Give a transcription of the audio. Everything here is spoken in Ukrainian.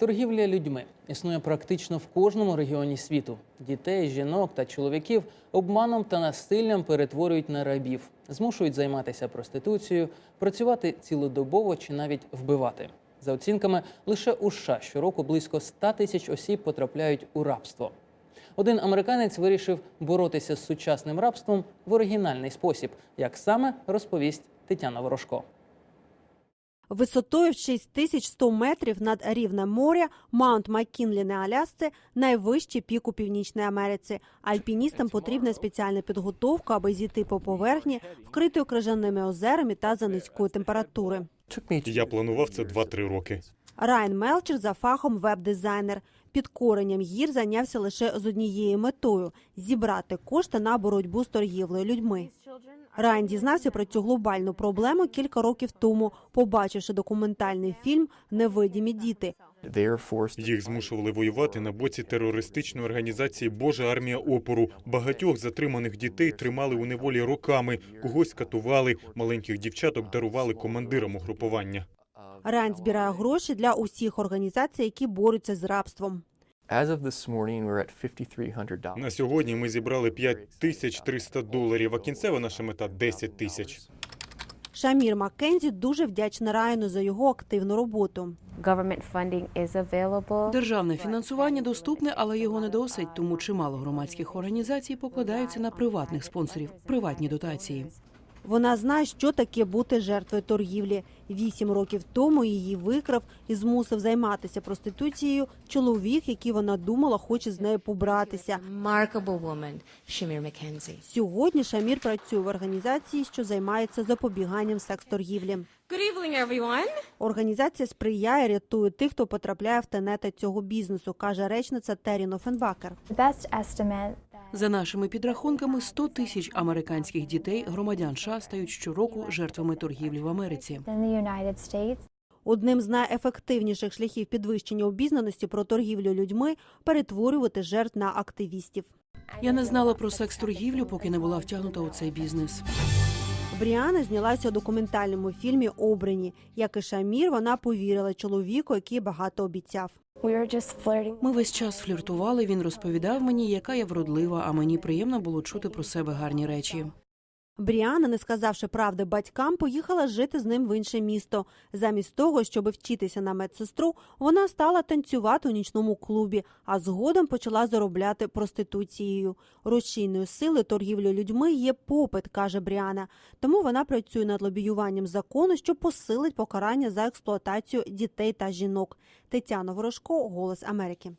Торгівля людьми існує практично в кожному регіоні світу. Дітей, жінок та чоловіків обманом та насиллям перетворюють на рабів, змушують займатися проституцією, працювати цілодобово чи навіть вбивати. За оцінками, лише у США щороку близько 100 тисяч осіб потрапляють у рабство. Один американець вирішив боротися з сучасним рабством в оригінальний спосіб, як саме розповість Тетяна Ворожко. Висотою в 6100 метрів над рівнем моря Маунт Маккінлі на Алясці – найвищий пік у Північній Америці. Альпіністам потрібна спеціальна підготовка, аби зійти по поверхні, вкритою крижаними озерами та за низької температури. Я планував це 2-3 роки. Райан Мелчер за фахом веб-дизайнер. Підкоренням гір зайнявся лише з однією метою – зібрати кошти на боротьбу з торгівлею людьми. Райан дізнався про цю глобальну проблему кілька років тому, побачивши документальний фільм Невидимі діти. Їх змушували воювати на боці терористичної організації Божа армія опору. Багатьох затриманих дітей тримали у неволі роками, когось катували, маленьких дівчаток дарували командирам угрупування. Райан збирає гроші для усіх організацій, які борються з рабством. As of this morning, we're at $5,300. На сьогодні ми зібрали 5300 доларів, а кінцева наша мета 10 тисяч. Шамір Маккензі дуже вдячна Райану за його активну роботу. Державне фінансування доступне, але його не досить, тому чимало громадських організацій покладаються на приватних спонсорів, приватні дотації. Вона знає, що таке бути жертвою торгівлі. Вісім років тому її викрав і змусив займатися проституцією чоловік, який вона думала, хоче з нею побратися. Сьогодні Шамір працює в організації, що займається запобіганням секс-торгівлі. Організація сприяє, рятує тих, хто потрапляє в тенети цього бізнесу, каже речниця Террі Нофенбакер. За нашими підрахунками, 100 тисяч американських дітей, громадян США, стають щороку жертвами торгівлі в Америці. Одним з найефективніших шляхів підвищення обізнаності про торгівлю людьми перетворювати жертв на активістів. Я не знала про секс-торгівлю, поки не була втягнута у цей бізнес. Бріана знялася у документальному фільмі Обрані. Як і Шамір, вона повірила чоловіку, який багато обіцяв. Ми весь час фліртували. Він розповідав мені, яка я вродлива, а мені приємно було чути про себе гарні речі. Бріана, не сказавши правди батькам, поїхала жити з ним в інше місто. Замість того, щоб вчитися на медсестру, вона стала танцювати у нічному клубі, а згодом почала заробляти проституцією. Рушійною сили торгівлі людьми є попит, каже Бріана. Тому вона працює над лобіюванням закону, що посилить покарання за експлуатацію дітей та жінок. Тетяна Ворожко, Голос Америки.